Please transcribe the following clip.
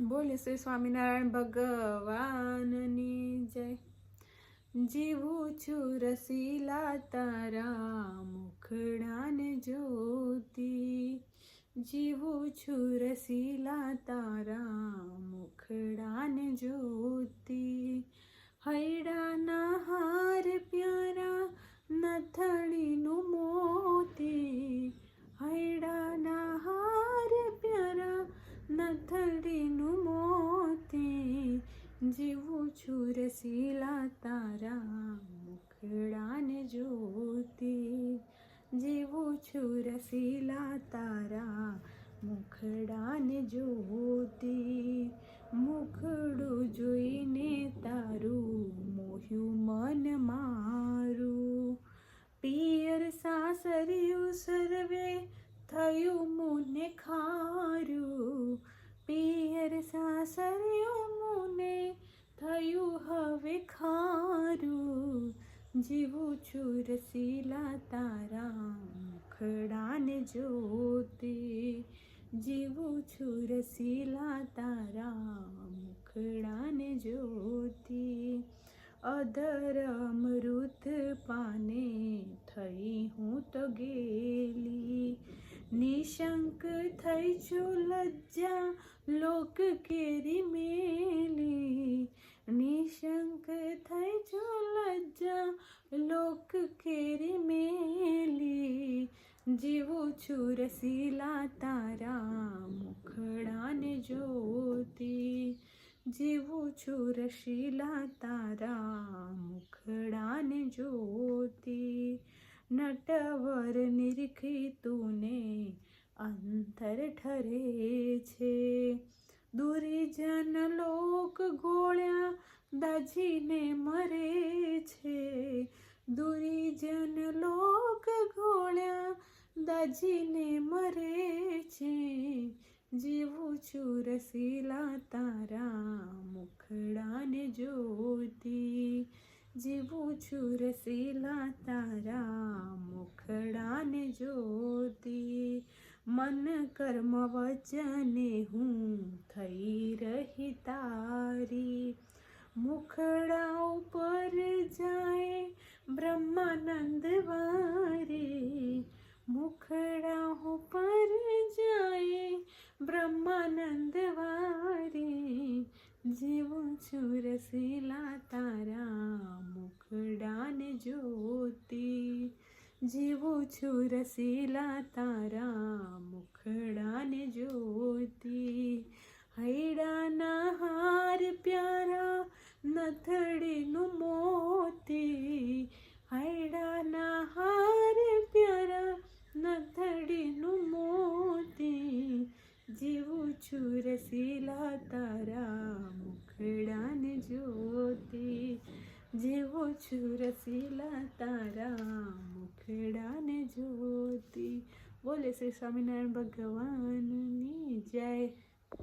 બોલે શ્રી સ્વામિનારાયણ ભગવાનની જય. જીવું છું રસીલા તારા મુખડાને જોતી જીવું છું રસીલા તારા મુખડાને જોતી હૈડાના છું રસીલા તારા મુખડાને જોતી જીવું છું રસીલા તારા મુખડાને જોતી મુખડું જોઈને તારું મોહ્યું મન છું રસીલા તારા મુખડાને જોતી જીવું છું રસીલા તારા મુખડાને જોતી અધર અમૃત પાને થઈ હું તો ગેલી. નિશંક થઈ છું લજ્જા, લોક કેરી મેલી છું રસીલા તારા મુખડાને જોતી જીવું છું રસીલા તારા મુખડાને જોતી નટવર નિરખી તુને અંતર ઠરે છે દુરીજન લોક ગોળ્યા દાજીને મરે છે દુરીજન લોક દાજીને મરે છે. જીવું છું રસીલા તારા મુખડાને જોતી. જીવું છું રસીલા તારા મુખડાને જોતી. મન કર્મ વચને હું થઈ રહી તારી. મુખડા ઉપર જાય બ્રહ્માનંદ વારે. મુખડા પર જાય, બ્રહ્માનંદ વારે. જીવું છું રસીલા તારા મુખડાને જોતી. જીવું છું રસીલા તારા તારા મુખડાને જોતી જેવો છું રસીલા તારા મુખડાને જોતી બોલે શ્રી સ્વામિનારાયણ ભગવાનની જય.